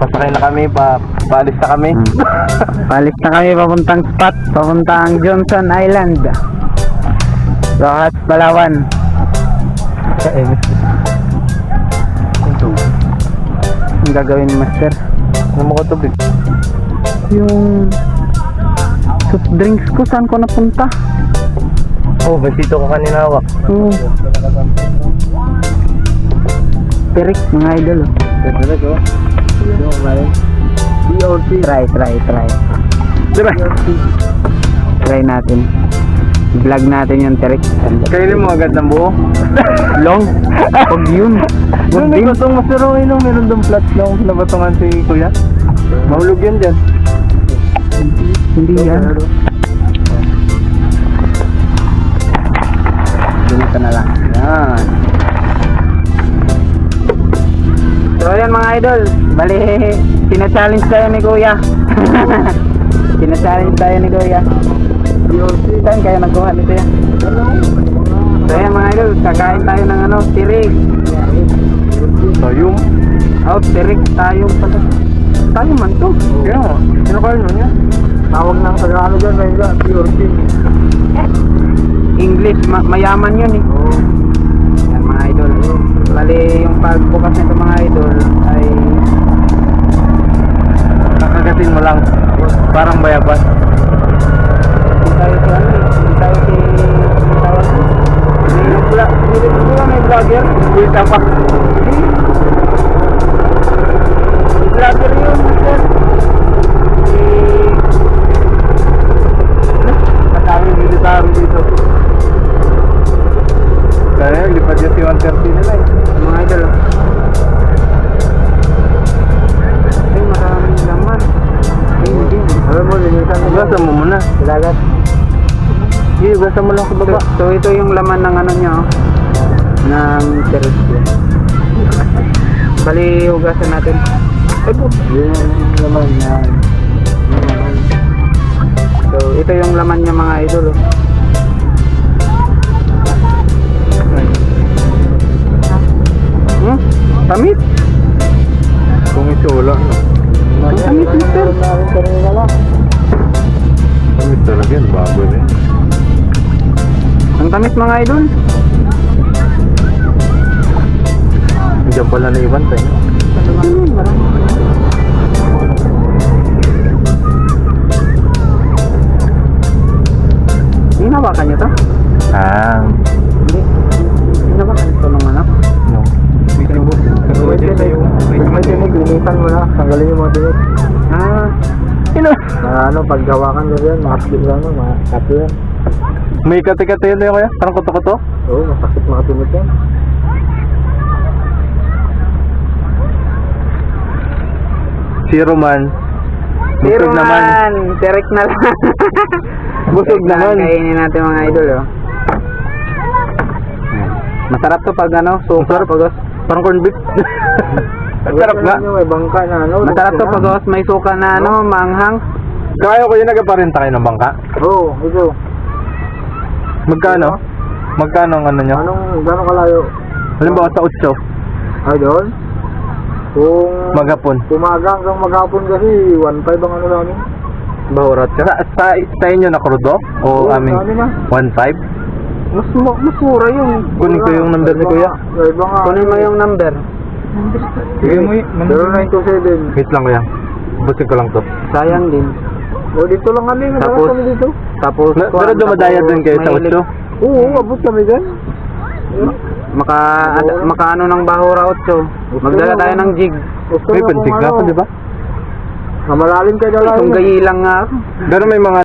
Pasakay na kami, pa, paalis na kami. Palis na kami papuntang spot, papuntang Johnson Island. Rojas, Palawan. Ang gagawin ni Master? Ano mo ko tubig? Yung soft drinks ko, saan ko napunta? Oh, besito ko kanina hawak. Oo. Perik, mga idol. Talaga, oh. DOT. Try, try, try. Diba? Try natin. Vlog natin yung Terik. Kainin mo agad ng buo. Long. Huwag yun. Huwag din. batong masiro eh, no? Meron doon flat lang nabatongan si Kuya. Mahulog yan dyan. Hindi yan. Ganito na lang. Yan. So yan mga idol. Bali, pina-challenge tayo ni Kuya. pina-challenge tayo ni Kuya. Saan kayo nagkuha nito yan? So yan mga idol, kakain tayo ng ano, tirik. So, yung... Oh, tirik tayo pala. Tayo man to. Kaya nga, sino kayo nun yan? Tawag ng Tagalog dyan, may pure English, ma- mayaman yun eh. Bali yung pagbukas nito mga idol ay Kakagatin mo lang. Parang bayabas. hindi tayo si ano. Hindi tayo si... Hindi ko. May vlog... Hindi may vlogger? Hindi ka pa. Hindi. Vlogger yun, sir. Si... Masaming military dito. Kaya, lipad yung si 130 nila muna. Ilagat. Sige, gasa mo lang sa So, baba. so ito yung laman ng ano nyo, ng terrace. Bali, hugasan natin. Ay po. Yun naman yan. So, ito yung laman niya mga idol. Oh. Hmm? Tamit? Kung isula, no? Ang tamis, mister. Tamis talaga yan, na yan. Ang tamis mga idol. Diyan pala na iwan tayo. Hmm, marami. Hinawakan niyo to? Ah, Hindi. Hinawakan ito ng anak. no. Pwede na yung... May tinig, linisan mo na. Tanggalin yung mga tinig. Ah, Sino? na ano, paggawakan ko yan, makakit lang, no, makakit yan. May kati-kati yun kaya? Parang kuto-kuto? Oo, masakit makatumit yan. Zero man. Pero Busog naman. man, direct na lang. Busog Direct naman. lang, Kainin natin mga idol, oh. Masarap to pag ano, super pagos. Parang corned beef. Ang sarap nga. May bangka na ano. Masarap to pagos, may suka na ano, manghang. Kaya ko yun, nagpaparinta kayo ng bangka. Oo, oh, ito. Magkano? Magkano ang ano nyo? Anong, gano'ng kalayo? Halimbawa sa 8, Ay, doon? Kung magapon. umaga hanggang maghapon kasi, 1.5 ang ano namin. Bahurat ka. Sa, sa, sa inyo na krudo? O sa amin na. 1.5? Mas, ma- mas mura yun. Kunin ko yung number ni Kuya. Iba nga. Kunin mo yung number. Sige mo 0927. Wait lang kuya. Busig ko lang to. Sayang din. O dito lang kami, Tapos- kami dito. Tapos, Na- pero dumadaya dun kayo sa mahilig- 8? Oo, abot kami dyan. Maka, ad- maka ano ng Bahura 8. Magdala tayo ng jig. May pansig na ako, di ba? Mamalalim kayo dala. Itong gayi lang nga ako. Pero may mga